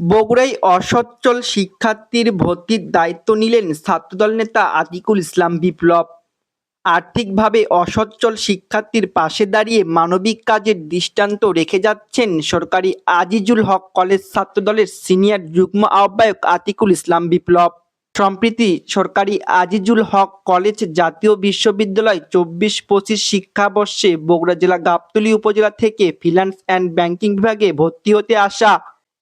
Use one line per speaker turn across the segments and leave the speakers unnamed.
বগুড়ায় অসচ্ছল শিক্ষার্থীর ভর্তির দায়িত্ব নিলেন ছাত্রদল নেতা আতিকুল ইসলাম বিপ্লব। আর্থিকভাবে অসচ্ছল শিক্ষার্থীর পাশে দাঁড়িয়ে মানবিক কাজের দৃষ্টান্ত রেখে যাচ্ছেন সরকারি আজিজুল হক কলেজ ছাত্রদলের সিনিয়র যুগ্ম আহ্বায়ক আতিকুল ইসলাম বিপ্লব। সম্প্রতি সরকারি আজিজুল হক কলেজ জাতীয় বিশ্ববিদ্যালয় চব্বিশ পঁচিশ শিক্ষাবর্ষে বগুড়া জেলা গাবতলী উপজেলা থেকে ফিন্যান্স অ্যান্ড ব্যাংকিং বিভাগে ভর্তি হতে আসা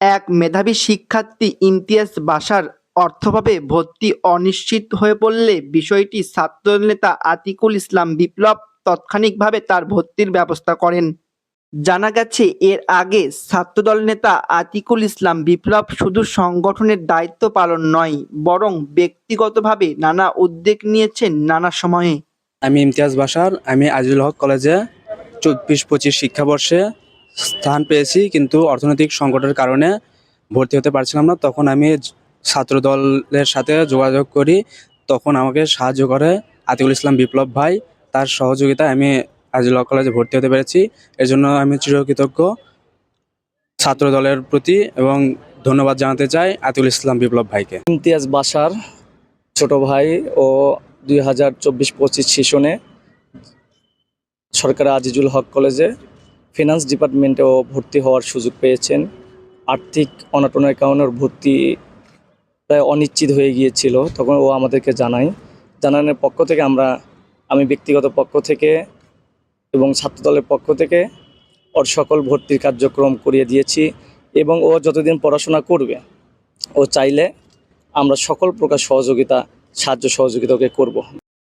এক মেধাবী শিক্ষার্থী ইমতিয়াজ বাসার অর্থভাবে ভর্তি অনিশ্চিত হয়ে পড়লে বিষয়টি ছাত্রদল নেতা আতিকুল ইসলাম বিপ্লব তাৎক্ষণিকভাবে তার ভর্তির ব্যবস্থা করেন। জানা গেছে, এর আগে ছাত্রদল নেতা আতিকুল ইসলাম বিপ্লব শুধু সংগঠনের দায়িত্ব পালন নয়, বরং ব্যক্তিগতভাবে নানা উদ্যোগ নিয়েছেন নানা সময়ে।
আমি ইমতিয়াজ বাসার আমি আজিজুল হক কলেজে চব্বিশ পঁচিশ শিক্ষাবর্ষে স্থান পেয়েছি, কিন্তু অর্থনৈতিক সংকটের কারণে ভর্তি হতে পারছিলাম না। তখন আমি ছাত্র দলের সাথে যোগাযোগ করি। তখন আমাকে সাহায্য করে আতিকুল ইসলাম বিপ্লব ভাই। তার সহযোগিতায় আমি আজিজুল হক কলেজে ভর্তি হতে পেরেছি। এর জন্য আমি চিরকৃতজ্ঞ। ছাত্র দলের প্রতি এবং ধন্যবাদ জানাতে চাই আতিকুল ইসলাম বিপ্লব ভাইকে।
ইমতিয়াজ বাসার ছোট ভাই ও দুই হাজার চব্বিশ পঁচিশ সেশনে সরকার আজিজুল হক কলেজে ফিনান্স ডিপার্টমেন্টেও ভর্তি হওয়ার সুযোগ পেয়েছেন। আর্থিক অনাটনের কারণে ওর ভর্তি প্রায় অনিশ্চিত হয়ে গিয়েছিল, তখন ও আমাদেরকে জানায়। জানানোর পক্ষ থেকে আমরা, আমি ব্যক্তিগত পক্ষ থেকে এবং ছাত্রদলের পক্ষ থেকে ওর সকল ভর্তির কার্যক্রম করিয়ে দিয়েছি এবং ও যতদিন পড়াশোনা করবে, ও চাইলে আমরা সকল প্রকার সহযোগিতা, সাহায্য সহযোগিতা ওকে করব।